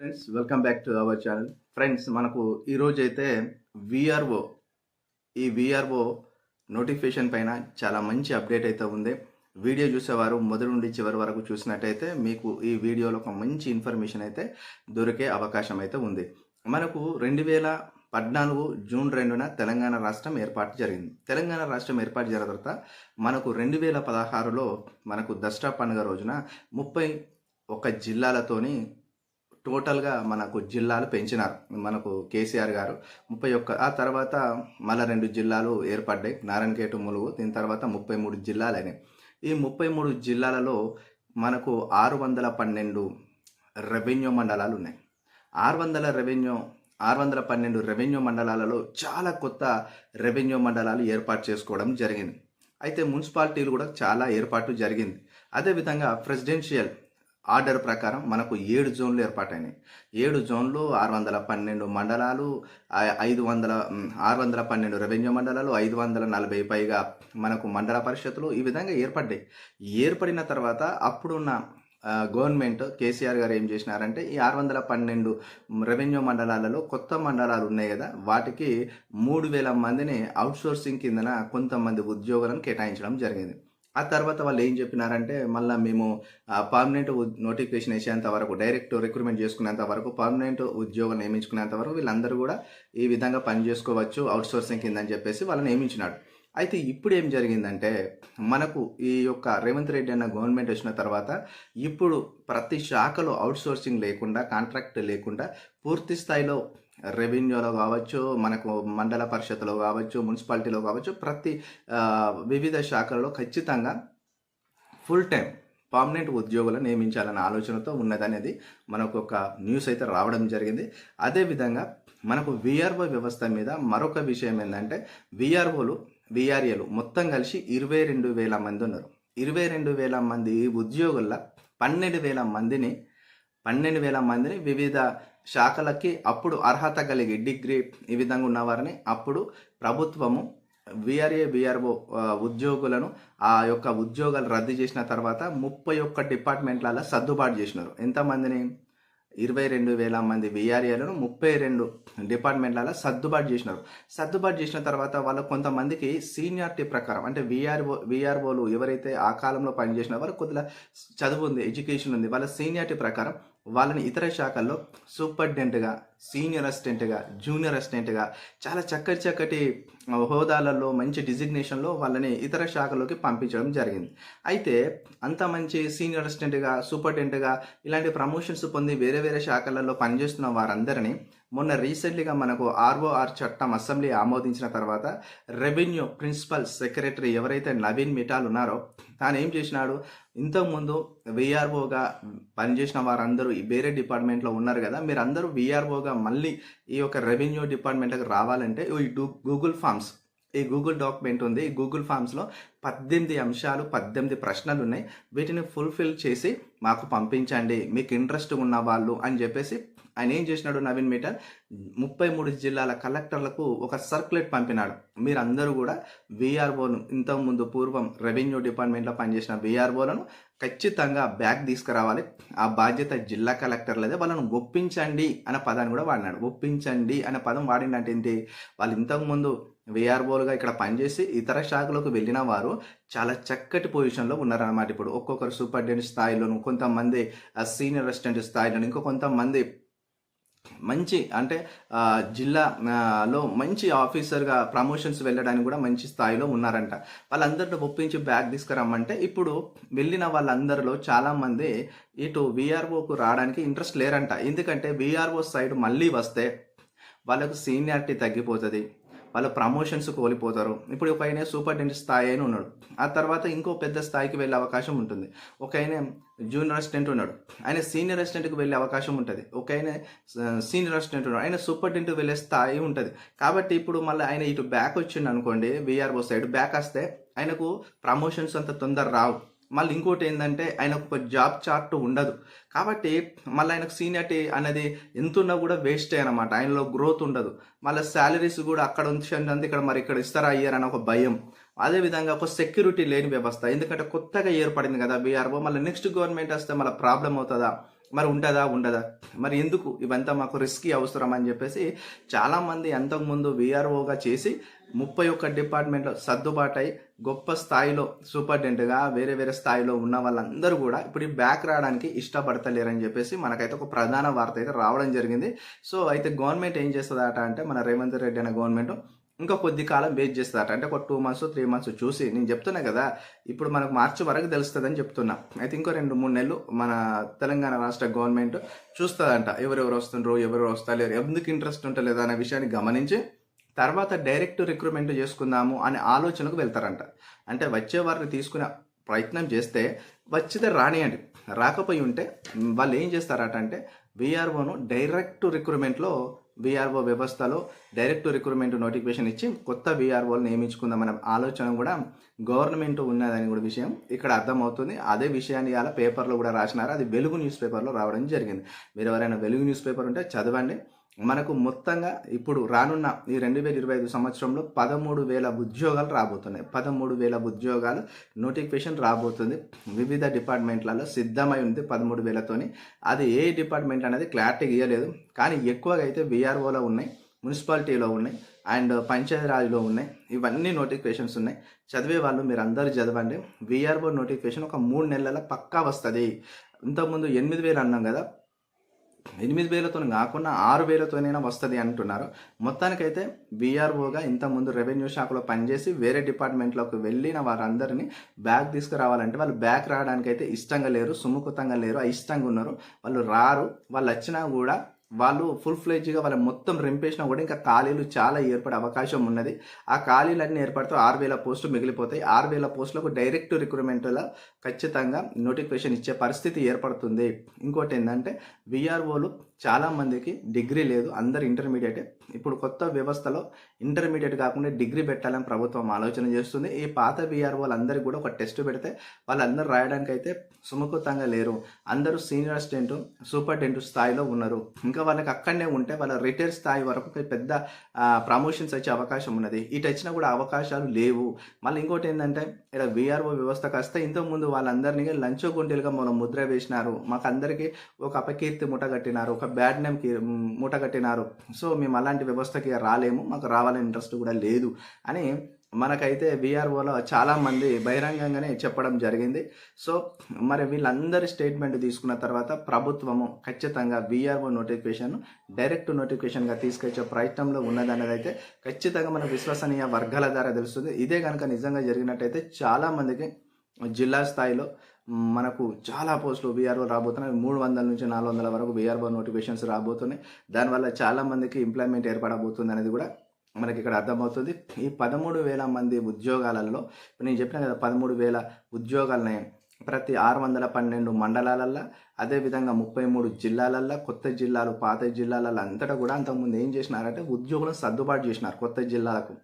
Friends welcome back to our channel friends మనకు ఈరోజు అయితే విఆర్ఓ ఈ విఆర్ఓ నోటిఫికేషన్ పైన చాలా మంచి అప్డేట్ అయితే ఉంది. వీడియో చూసేవారు మొదటి నుండి చివరి వరకు చూసినట్టయితే మీకు ఈ వీడియోలో ఒక మంచి ఇన్ఫర్మేషన్ అయితే దొరికే అవకాశం అయితే ఉంది. మనకు రెండు వేల పద్నాలుగు జూన్ రెండున తెలంగాణ రాష్ట్రం ఏర్పాటు జరిగింది. తెలంగాణ రాష్ట్రం ఏర్పాటు జరిగిన తర్వాత మనకు రెండు వేల పదహారులో మనకు దసరా పండుగ రోజున ముప్పై ఒక జిల్లాలతోని టోటల్గా మనకు జిల్లాలు పెంచినారు. మనకు కేసీఆర్ గారు ముప్పై ఒక్క ఆ తర్వాత మళ్ళీ రెండు జిల్లాలు ఏర్పడ్డాయి. నారాయణఖేటు ములుగు దీని తర్వాత ముప్పై మూడు జిల్లాలు అయినాయి. ఈ ముప్పై మూడు జిల్లాలలో మనకు ఆరు వందల పన్నెండు రెవెన్యూ మండలాలు ఉన్నాయి. ఆరు వందల రెవెన్యూ ఆరు వందల పన్నెండు రెవెన్యూ మండలాలలో చాలా కొత్త రెవెన్యూ మండలాలు ఏర్పాటు చేసుకోవడం జరిగింది. అయితే మున్సిపాలిటీలు కూడా చాలా ఏర్పాటు జరిగింది. అదేవిధంగా ప్రెసిడెన్షియల్ ఆర్డర్ ప్రకారం మనకు ఏడు జోన్లు ఏర్పాటైనాయి. ఏడు జోన్లు ఆరు వందల పన్నెండు మండలాలు ఐదు వందల ఆరు వందల పన్నెండు రెవెన్యూ మండలాలు ఐదు వందల నలభై పైగా మనకు మండల పరిషత్తులు ఈ విధంగా ఏర్పడ్డాయి. ఏర్పడిన తర్వాత అప్పుడున్న గవర్నమెంట్ కేసీఆర్ గారు ఏం చేసినారంటే ఈ ఆరు వందల పన్నెండు రెవెన్యూ మండలాలలో కొత్త మండలాలు ఉన్నాయి కదా వాటికి మూడు వేల మందిని అవుట్సోర్సింగ్ కిందన కొంతమంది ఉద్యోగులను కేటాయించడం జరిగింది. ఆ తర్వాత వాళ్ళు ఏం చెప్పినారంటే మళ్ళీ మేము పర్మనెంట్ నోటిఫికేషన్ వేసేంత వరకు డైరెక్ట్ రిక్రూట్మెంట్ చేసుకునేంత వరకు పర్మనెంట్ ఉద్యోగం నియమించుకునేంత వరకు వీళ్ళందరూ కూడా ఈ విధంగా పని చేసుకోవచ్చు అవుట్సోర్సింగ్ కింద అని చెప్పేసి వాళ్ళని నియమించినాడు అయితే ఇప్పుడు ఏం జరిగిందంటే మనకు ఈ యొక్క రేవంత్ రెడ్డి అన్న గవర్నమెంట్ వచ్చిన తర్వాత ఇప్పుడు ప్రతి శాఖలో అవుట్సోర్సింగ్ లేకుండా కాంట్రాక్ట్ లేకుండా పూర్తి స్థాయిలో రెవెన్యూలో కావచ్చు మనకు మండల పరిషత్లో కావచ్చు మున్సిపాలిటీలో కావచ్చు ప్రతి వివిధ శాఖల్లో ఖచ్చితంగా ఫుల్ టైం పర్మనెంట్ ఉద్యోగులను నియమించాలన్న ఆలోచనతో ఉన్నదనేది మనకు ఒక న్యూస్ అయితే రావడం జరిగింది. అదేవిధంగా మనకు విఆర్ఓ వ్యవస్థ మీద మరొక విషయం ఏంటంటే విఆర్ఓలు విఆర్ఏలు మొత్తం కలిసి ఇరవై రెండు వేల మంది ఉన్నారు. ఇరవై రెండు వేల మంది ఉద్యోగుల పన్నెండు వేల మందిని పన్నెండు వేల మందిని వివిధ శాఖలకి అప్పుడు అర్హత కలిగి డిగ్రీ ఈ విధంగా ఉన్నవారిని అప్పుడు ప్రభుత్వము విఆర్ఏ విఆర్ఓ ఉద్యోగులను ఆ యొక్క ఉద్యోగాలు రద్దు చేసిన తర్వాత ముప్పై ఒక్క డిపార్ట్మెంట్లలో సర్దుబాటు చేసినారు. ఎంతమందిని ఇరవై రెండు వేల మంది విఆర్ఏలను ముప్పై రెండు డిపార్ట్మెంట్లలో సర్దుబాటు చేసినారు. సర్దుబాటు చేసిన తర్వాత వాళ్ళు కొంతమందికి సీనియారిటీ ప్రకారం అంటే విఆర్ఓ విఆర్ఓలు ఎవరైతే ఆ కాలంలో పనిచేసిన వారు కొద్దిగా చదువు ఉంది ఎడ్యుకేషన్ ఉంది వాళ్ళ సీనియారిటీ ప్రకారం వాళ్ళని ఇతర శాఖల్లో సూపర్డెంట్గా సీనియర్ అసిస్టెంట్గా జూనియర్ అసిస్టెంట్గా చాలా చక్కటి చక్కటి హోదాలలో మంచి డిజిగ్నేషన్లో వాళ్ళని ఇతర శాఖలోకి పంపించడం జరిగింది. అయితే అంత మంచి సీనియర్ అసిస్టెంట్గా సూపర్డెంట్గా ఇలాంటి ప్రమోషన్స్ పొంది వేరే వేరే శాఖలలో పనిచేస్తున్న వారందరినీ మొన్న రీసెంట్లీగా మనకు ఆర్ఓఆర్ చట్టం అసెంబ్లీ ఆమోదించిన తర్వాత రెవెన్యూ ప్రిన్సిపల్ సెక్రటరీ ఎవరైతే నవీన్ మిఠాల్ ఉన్నారో తాను ఏం చేసినాడు? ఇంతకుముందు విఆర్ఓగా పనిచేసిన వారందరూ ఈ వేరే డిపార్ట్మెంట్లో ఉన్నారు కదా మీరు అందరూ విఆర్ఓగా మళ్ళీ ఈ యొక్క రెవెన్యూ డిపార్ట్మెంట్కి రావాలంటే ఈ గూగుల్ ఫామ్స్ ఈ గూగుల్ డాక్యుమెంట్ ఉంది. ఈ గూగుల్ ఫామ్స్లో పద్దెనిమిది అంశాలు పద్దెనిమిది ప్రశ్నలు ఉన్నాయి. వీటిని ఫుల్ఫిల్ చేసి మాకు పంపించండి. మీకు ఇంట్రెస్ట్ ఉన్న వాళ్ళు అని చెప్పేసి ఆయన ఏం చేసినాడు నవీన్ మీట ముప్పై మూడు జిల్లాల కలెక్టర్లకు ఒక సర్క్యులేట్ పంపినాడు. మీరందరూ కూడా విఆర్ఓను ఇంతకుముందు పూర్వం రెవెన్యూ డిపార్ట్మెంట్లో పనిచేసిన విఆర్ఓలను ఖచ్చితంగా బ్యాక్ తీసుకురావాలి. ఆ బాధ్యత జిల్లా కలెక్టర్లదే. వాళ్ళను ఒప్పించండి అనే పదాన్ని కూడా వాడినాడు. ఒప్పించండి అనే పదం వాడిందంటే ఏంటి? వాళ్ళు ఇంతకుముందు విఆర్ఓలుగా ఇక్కడ పనిచేసి ఇతర శాఖలకు వెళ్ళిన వారు చాలా చక్కటి పొజిషన్లో ఉన్నారన్నమాట. ఇప్పుడు ఒక్కొక్కరు సూపరింటెండెంట్ స్థాయిలోను కొంతమంది సీనియర్ అసిస్టెంట్ స్థాయిలోను ఇంకో కొంతమంది మంచి అంటే జిల్లాలో జిల్లా లో మంచి ఆఫీసర్గా ప్రమోషన్స్ వెళ్ళడానికి కూడా మంచి స్థాయిలో ఉన్నారంట. వాళ్ళందరిని ఒప్పించి బ్యాగ్ తీసుకురమ్మంటే ఇప్పుడు వెళ్ళిన వాళ్ళందరిలో చాలామంది ఇటు విఆర్ఓకు రావడానికి ఇంట్రెస్ట్ లేరంట. ఎందుకంటే విఆర్ఓ సైడ్ మళ్ళీ వస్తే వాళ్ళకు సీనియారిటీ తగ్గిపోతుంది. వాళ్ళ ప్రమోషన్స్ కోల్పోతారు. ఇప్పుడు ఒక ఆయన సూపరింటెండెంట్ స్థాయి అయిన ఉన్నాడు. ఆ తర్వాత ఇంకో పెద్ద స్థాయికి వెళ్ళే అవకాశం ఉంటుంది. ఒక ఆయన జూనియర్ అసిస్టెంట్ ఉన్నాడు. ఆయన సీనియర్ అసిస్టెంట్కి వెళ్ళే అవకాశం ఉంటుంది. ఒక ఆయన సీనియర్ అసిస్టెంట్ ఉన్నాడు. ఆయన సూపరింటెండెంట్ వెళ్ళే స్థాయి ఉంటుంది. కాబట్టి ఇప్పుడు మళ్ళీ ఆయన ఇటు బ్యాక్ వచ్చిండు అనుకోండి విఆర్ఓ సైడ్ బ్యాక్ వస్తే ఆయనకు ప్రమోషన్స్ అంత తొందర రావు. మళ్ళీ ఇంకోటి ఏంటంటే ఆయనకు ఒక జాబ్ చార్ట్ ఉండదు. కాబట్టి మళ్ళీ ఆయనకు సీనియర్టీ అనేది ఎంత ఉన్నా కూడా వేస్టే అనమాట ఆయనలో గ్రోత్ ఉండదు. మళ్ళీ శాలరీస్ కూడా అక్కడ ఉంచండి ఇక్కడ మరి ఇక్కడ ఇస్తారా అయ్యారని ఒక భయం. అదేవిధంగా ఒక సెక్యూరిటీ లేని వ్యవస్థ. ఎందుకంటే కొత్తగా ఏర్పడింది కదా బీఆర్ఓ. మళ్ళీ నెక్స్ట్ గవర్నమెంట్ వస్తే మళ్ళీ ప్రాబ్లం అవుతుందా? మరి ఉంటుందా ఉండదా? మరి ఎందుకు? ఇవంతా మాకు రిస్కీ అవసరం అని చెప్పేసి చాలామంది అంతకుముందు విఆర్ఓగా చేసి ముప్పై ఒక్క డిపార్ట్మెంట్లో సర్దుబాటై గొప్ప స్థాయిలో సూపరింటెండెంట్గా వేరే వేరే స్థాయిలో ఉన్న వాళ్ళందరూ కూడా ఇప్పుడు బ్యాక్ రావడానికి ఇష్టపడతలేరని చెప్పేసి మనకైతే ఒక ప్రధాన వార్త అయితే రావడం జరిగింది. సో అయితే గవర్నమెంట్ ఏం చేస్తుందట అంటే మన రేవంత్ రెడ్డి అనే గవర్నమెంట్ ఇంకా కొద్ది కాలం వెయిట్ చేస్తారట అంటే ఒక టూ మంత్స్ త్రీ మంత్స్ చూసి నేను చెప్తున్నా కదా ఇప్పుడు మనకు మార్చి వరకు తెలుస్తుందని చెప్తున్నా. అయితే ఇంకో రెండు మూడు నెలలు మన తెలంగాణ రాష్ట్ర గవర్నమెంట్ చూస్తుందంట. ఎవరెవరు వస్తుండ్రు ఎవరెవరు వస్తలేరు ఎందుకు ఇంట్రెస్ట్ ఉంటలేదు అనే విషయాన్ని గమనించి తర్వాత డైరెక్ట్ రిక్రూట్మెంట్ చేసుకుందాము అనే ఆలోచనకు వెళ్తారంట. అంటే వచ్చే వారిని తీసుకునే ప్రయత్నం చేస్తే వచ్చితే రానియండి. రాకపోయి ఉంటే వాళ్ళు ఏం చేస్తారట అంటే విఆర్ఓను డైరెక్ట్ రిక్రూట్మెంట్లో విఆర్ఓ వ్యవస్థలో డైరెక్ట్ రిక్రూట్మెంట్ నోటిఫికేషన్ ఇచ్చి కొత్త విఆర్ఓలు నియమించుకుందామనే ఆలోచన కూడా గవర్నమెంట్ ఉన్నదని కూడా విషయం ఇక్కడ అర్థమవుతుంది. అదే విషయాన్ని ఇలా పేపర్లో కూడా రాసినారు. అది వెలుగు న్యూస్ పేపర్లో రావడం జరిగింది. మీరు ఎవరైనా వెలుగు న్యూస్ పేపర్ ఉంటే చదవండి. మనకు మొత్తంగా ఇప్పుడు రానున్న ఈ రెండు వేల ఇరవై ఐదు సంవత్సరంలో పదమూడు వేల ఉద్యోగాలు రాబోతున్నాయి. పదమూడు వేల ఉద్యోగాలు నోటిఫికేషన్ రాబోతుంది. వివిధ డిపార్ట్మెంట్లలో సిద్ధమై ఉంది పదమూడు వేలతోని. అది ఏ డిపార్ట్మెంట్ అనేది క్లారిటీ ఇవ్వలేదు కానీ ఎక్కువగా అయితే విఆర్ఓలో ఉన్నాయి మున్సిపాలిటీలో ఉన్నాయి అండ్ పంచాయతీరాజ్లో ఉన్నాయి. ఇవన్నీ నోటిఫికేషన్స్ ఉన్నాయి. చదివే వాళ్ళు మీరు అందరు చదవండి విఆర్ఓ నోటిఫికేషన్ ఒక మూడు నెలల పక్కా వస్తుంది. ఇంతకుముందు ఎనిమిది వేలు అన్నాం కదా. ఎనిమిది వేలతో కాకుండా ఆరు వేలతోనైనా వస్తుంది అంటున్నారు. మొత్తానికైతే బీఆర్ఓగా ఇంతకుముందు రెవెన్యూ శాఖలో పనిచేసి వేరే డిపార్ట్మెంట్లోకి వెళ్ళిన వారందరినీ బ్యాక్ తీసుకురావాలంటే వాళ్ళు బ్యాక్ రావడానికి అయితే ఇష్టంగా లేరు సుముఖతంగా లేరు ఇష్టంగా ఉన్నారు. వాళ్ళు రారు వాళ్ళు వచ్చినా కూడా వాళ్ళు ఫుల్ ఫ్లెజ్గా వాళ్ళ మొత్తం రింపేసినా కూడా ఇంకా ఖాళీలు చాలా ఏర్పడే అవకాశం ఉన్నది. ఆ ఖాళీలన్నీ ఏర్పడితే ఆరు వేల పోస్టులు మిగిలిపోతాయి. ఆరు వేల పోస్టులకు డైరెక్ట్ రిక్రూట్మెంట్లో ఖచ్చితంగా నోటిఫికేషన్ ఇచ్చే పరిస్థితి ఏర్పడుతుంది. ఇంకోటి ఏంటంటే విఆర్ఓలు చాలామందికి డిగ్రీ లేదు అందరు ఇంటర్మీడియటే. ఇప్పుడు కొత్త వ్యవస్థలో ఇంటర్మీడియట్ కాకుండా డిగ్రీ పెట్టాలని ప్రభుత్వం ఆలోచన చేస్తుంది. ఈ పాత బీఆర్ వాళ్ళందరికీ కూడా ఒక టెస్ట్ పెడితే వాళ్ళందరూ రాయడానికి అయితే సుముఖతంగా లేరు. అందరూ సీనియర్ అసిస్టెంట్ సూపరింటెండెంట్ స్థాయిలో ఉన్నారు. ఇంకా వాళ్ళకి అక్కడనే ఉంటే వాళ్ళ రిటైర్ స్థాయి వరకు పెద్ద ప్రమోషన్స్ వచ్చే అవకాశం ఉన్నది. ఇటు వచ్చినా కూడా అవకాశాలు లేవు. మళ్ళీ ఇంకోటి ఏంటంటే ఇక్కడ విఆర్ఓ వ్యవస్థ కాస్తే ఇంతకుముందు వాళ్ళందరినీ లంచో గుండెలుగా మనం ముద్ర వేసినారు. మాకు అందరికీ ఒక అపకీర్తి ముఠ కట్టినారు ఒక బ్యాడ్ నేమ్కి మూట కట్టినారు. సో మేము అలాంటి వ్యవస్థకి రాలేము. మాకు రావాలని ఇంట్రెస్ట్ కూడా లేదు అని మనకైతే బీఆర్ఓలో చాలామంది బహిరంగంగానే చెప్పడం జరిగింది. సో మరి వీళ్ళందరి స్టేట్మెంట్ తీసుకున్న తర్వాత ప్రభుత్వము ఖచ్చితంగా విఆర్ఓ నోటిఫికేషన్ డైరెక్ట్ నోటిఫికేషన్గా తీసుకొచ్చే ప్రయత్నంలో ఉన్నదన్నది అయితే ఖచ్చితంగా మన విశ్వసనీయ వర్గాల ద్వారా తెలుస్తుంది. ఇదే కనుక నిజంగా జరిగినట్టయితే చాలామందికి జిల్లా స్థాయిలో మనకు చాలా పోస్టులు బీఆర్ఓ రాబోతున్నాయి. మూడు వందల నుంచి నాలుగు వందల వరకు బీఆర్ఓ నోటిఫికేషన్స్ రాబోతున్నాయి. దానివల్ల చాలా మందికి ఎంప్లాయ్మెంట్ ఏర్పడబోతుంది అనేది కూడా మనకి ఇక్కడ అర్థమవుతుంది. ఈ పదమూడు వేల మంది ఉద్యోగాలలో నేను చెప్పిన కదా పదమూడు వేల ఉద్యోగాలని ప్రతి ఆరు వందల పన్నెండు మండలాలల్లో అదేవిధంగా ముప్పై మూడు జిల్లాలల్లో కొత్త జిల్లాలు పాత జిల్లాలలో అంతటా కూడా అంతకుముందు ఏం చేసినారంటే ఉద్యోగులను సర్దుబాటు చేసినారు కొత్త జిల్లాలకు.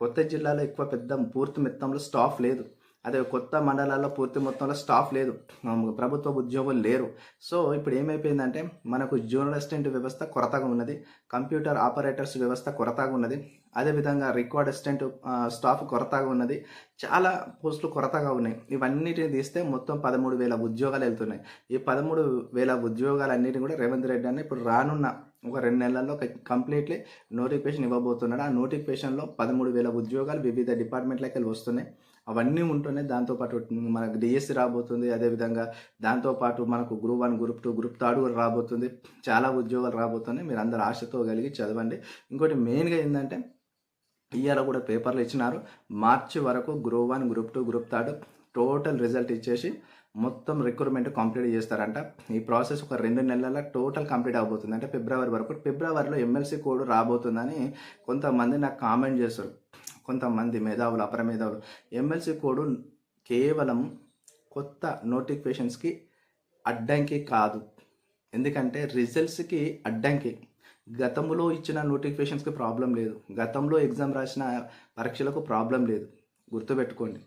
కొత్త జిల్లాలో ఎక్కువ పెద్ద పూర్తి మొత్తంలో స్టాఫ్ లేదు. అదే కొత్త మండలాల్లో పూర్తి మొత్తంలో స్టాఫ్ లేదు. ప్రభుత్వ ఉద్యోగులు లేరు. సో ఇప్పుడు ఏమైపోయిందంటే మనకు జూనియర్ అసిస్టెంట్ వ్యవస్థ కొరతగా ఉన్నది. కంప్యూటర్ ఆపరేటర్స్ వ్యవస్థ కొరతగా ఉన్నది. అదేవిధంగా రికార్డ్ అసిస్టెంట్ స్టాఫ్ కొరతగా ఉన్నది. చాలా పోస్టులు కొరతగా ఉన్నాయి. ఇవన్నిటిని తీస్తే మొత్తం పదమూడు వేల ఉద్యోగాలు వెళ్తున్నాయి. ఈ పదమూడు వేల ఉద్యోగాలన్నిటిని కూడా రేవంత్ రెడ్డి అని ఇప్పుడు రానున్న ఒక రెండు నెలల్లో కంప్లీట్లీ నోటిఫికేషన్ ఇవ్వబోతున్నాడు. ఆ నోటిఫికేషన్లో పదమూడు వేల ఉద్యోగాలు వివిధ డిపార్ట్మెంట్లకి వెళ్ళి వస్తున్నాయి. అవన్నీ ఉంటూనే దాంతోపాటు మనకు డిఎస్సి రాబోతుంది. అదేవిధంగా దాంతోపాటు మనకు group one group two group third కూడా రాబోతుంది. చాలా ఉద్యోగాలు రాబోతున్నాయి. మీరు అందరు ఆశతో కలిగి చదవండి. ఇంకోటి మెయిన్గా ఏంటంటే ఇవాళ కూడా పేపర్లు ఇచ్చినారు. మార్చి వరకు group one group two group third total result ఇచ్చేసి మొత్తం రిక్రూట్మెంట్ కంప్లీట్ చేస్తారంట. ఈ ప్రాసెస్ ఒక రెండు నెలల టోటల్ కంప్లీట్ అవబోతుంది. అంటే ఫిబ్రవరి వరకు ఫిబ్రవరిలో ఎమ్మెల్సీ కోడ్ రాబోతుందని కొంతమంది నాకు కామెంట్ చేస్తారు. కొంతమంది మేధావులు అపర మేధావులు. ఎమ్మెల్సీ కోడ్ కేవలం కొత్త నోటిఫికేషన్స్కి అడ్డంకి కాదు. ఎందుకంటే రిజల్ట్స్కి అడ్డంకి. గతంలో ఇచ్చిన నోటిఫికేషన్స్కి ప్రాబ్లం లేదు. గతంలో ఎగ్జామ్ రాసిన పరీక్షలకు ప్రాబ్లం లేదు. గుర్తుపెట్టుకోండి.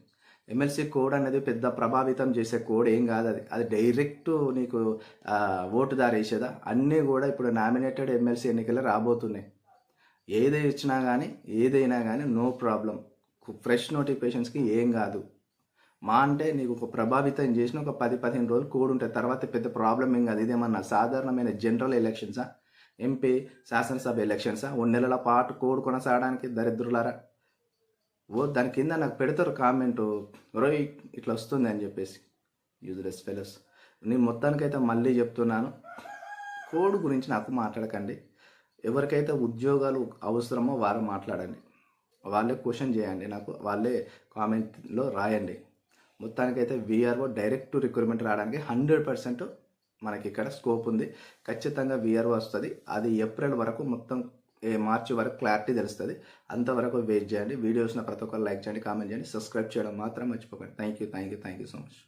ఎమ్మెల్సీ కోడ్ అనేది పెద్ద ప్రభావితం చేసే కోడ్ ఏం కాదు అది. అది డైరెక్ట్ నీకు ఓటు దారేసేదా? అన్నీ కూడా ఇప్పుడు నామినేటెడ్ ఎమ్మెల్సీ ఎన్నికలు రాబోతున్నాయి. ఏది ఇచ్చినా కానీ ఏదైనా కానీ నో ప్రాబ్లం ఫ్రెష్ నోటిఫికేషన్స్కి ఏం కాదు. మా అంటే నీకు ఒక ప్రభావితం చేసిన ఒక పది పదిహేను రోజులు కోడ్ ఉంటాయి తర్వాత పెద్ద ప్రాబ్లం ఏం కాదు. ఇదేమన్నా సాధారణమైన జనరల్ ఎలక్షన్సా ఎంపీ శాసనసభ ఎలక్షన్సా ఓ నెలల పాటు కోడ్ కొనసాగడానికి దరిద్రులారా? ఓ దాని కింద నాకు పెడతారు కామెంట్ రోయ్ ఇట్లా వస్తుంది అని చెప్పేసి. యూజ్లెస్ ఫెలోస్ నేను మొత్తానికైతే మళ్ళీ చెప్తున్నాను. కోడ్ గురించి నాకు మాట్లాడకండి. ఎవరికైతే ఉద్యోగాలు అవసరమో వారు మాట్లాడండి. వాళ్ళే క్వశ్చన్ చేయండి. నాకు వాళ్ళే కామెంట్లో రాయండి. మొత్తానికైతే వీఆర్ఓ డైరెక్ట్ రిక్రూట్మెంట్ రావడానికి హండ్రెడ్ పర్సెంట్ మనకి ఇక్కడ స్కోప్ ఉంది. ఖచ్చితంగా వీఆర్ఓ వస్తుంది. అది ఏప్రిల్ వరకు మొత్తం ఏ మార్చి వరకు క్లారిటీ తెలుస్తుంది. అంతవరకు వెయిట్ చేయండి. వీడియోస్ని ప్రతి ఒక్కరు లైక్ చేయండి కామెంట్ చేయండి. సబ్స్క్రైబ్ చేయడం మాత్రం మర్చిపోకండి. Thank you thank you thank you so much